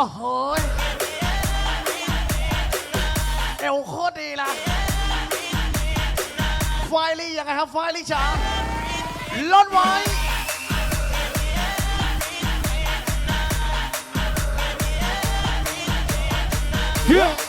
โอ้โหยเอวโคตรดีนะไฟลี่ยังไงครับไฟลี่จ๋าล้นไว้เ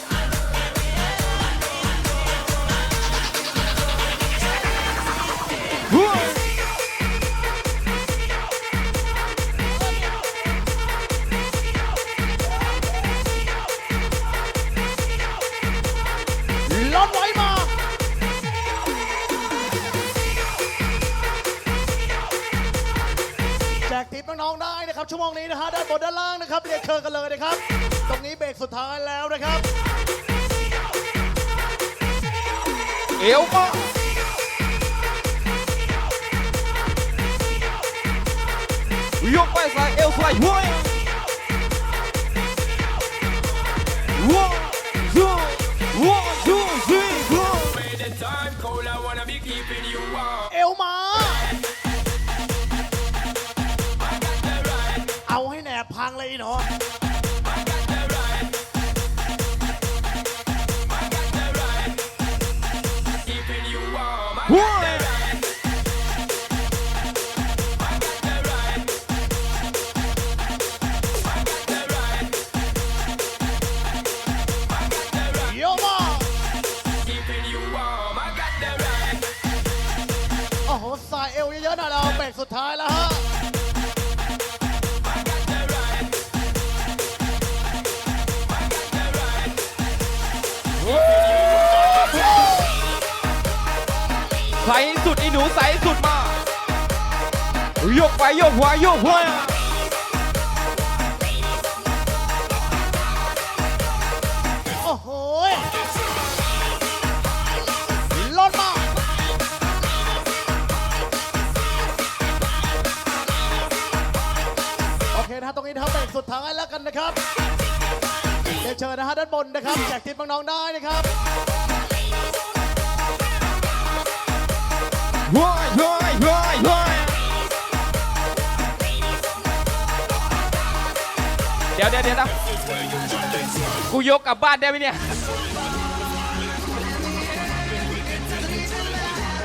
นะครับชั่วโมงนี้นะฮะด้านบนด้านล่างนะครับเรียกเชิญกันเลยนะครับ ตรงนี้เบรกสุดท้ายแล้วนะครับ เอวก็ยกไปใส่เอวใส่ห้วย พังเลยอีหนอ ใส่สุดอ้หนูใส่สุดมา ยกไปยกหัวยกหัวโอ้โหลดมาโอเคนะฮะตรงนี้นะครับเบรกสุดท้ายแล้วกันนะครับเดี๋ยวเชิญนะฮะด้านบนนะครับแจกทิปน้องๆได้นะครับ วหัวหัวหัวเดี๋ยวเดี๋ยวเดี๋ยวนะกูยกกลับบ้านได้ไหมเนี่ย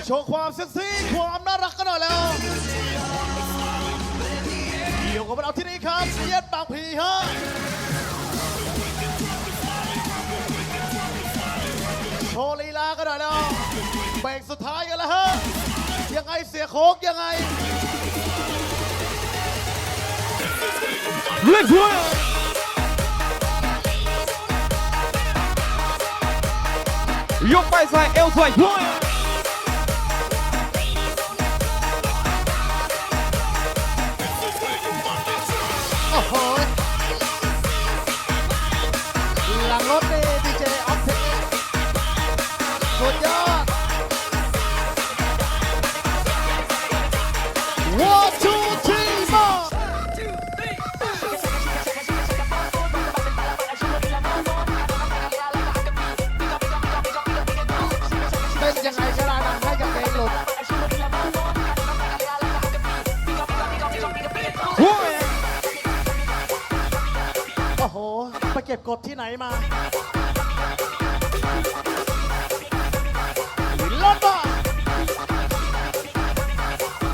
โชว์ความเซ็กซี่ความน่ารักกันหน่อยแล้วอยู่กับเราที่นี่ครับเย็ดบางพีฮะโชว์ลีลากันหน่อยแล้วเบรกสุดท้ายกันแล้วฮะ ยังไงเสียโค้กยังไงเลื่อนหัวยกไปใส่เอวใส่หัวโอ้โหหลังรถนี่ ไปเก็บกบที่ไหนมาลดมา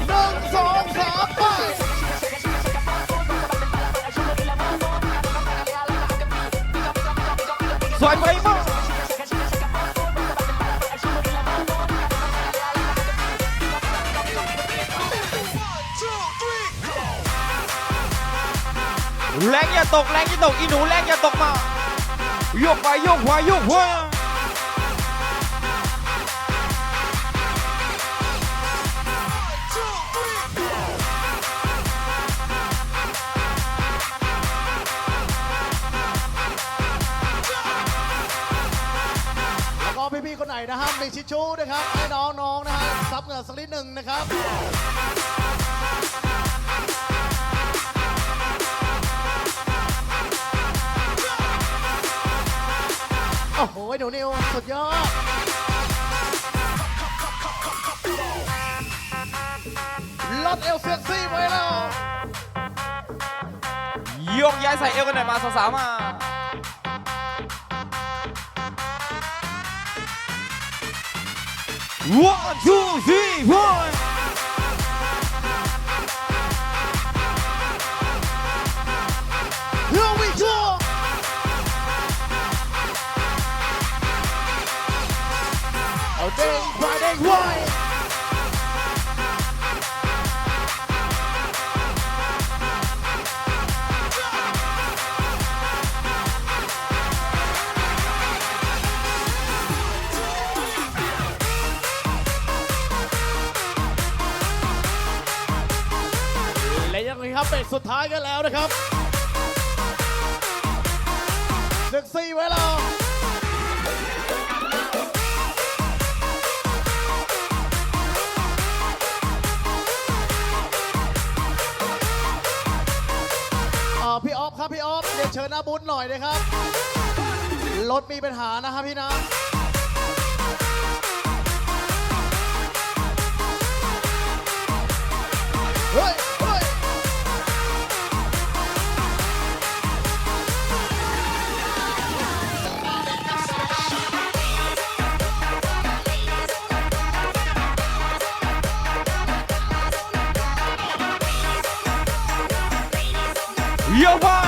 หนึ่งสองสามไป สวยไปมาก แรงอย่าตกแรงอย่าตกอีหนูแรงอย่าตกมายกไปยกหัวยกหัวแล้วก็พี่ๆคนไหนนะฮะมีชิชชูนะครับให้น้องๆนะฮะซับเหงื่อสักนิดหนึ่งนะครับ โอ้โหหนูนิวสุดยอด ลดเอวเซ็กซี่ไว้แล้ว ยกย้ายใส่เอวกันหน่อยมาสาวๆมา One two three four เอาเด้งควาเด้งไวและยังไงครับเบรกสุดท้ายกันแล้วนะครับศึกสี่ไว้แล้ว ชิญหน้าบูธหน่อยนะครับ รถมีปัญหานะครับพี่นะเฮ้ยเฮ้ยโยกไ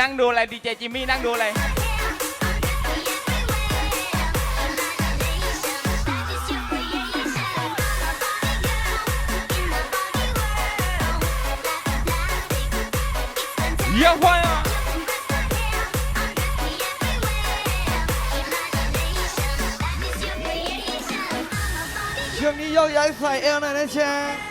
นั่งดูอะไรดีเจจิมมี่นั่งดูอะไร that is your creation. In my body world, like a plastic, it's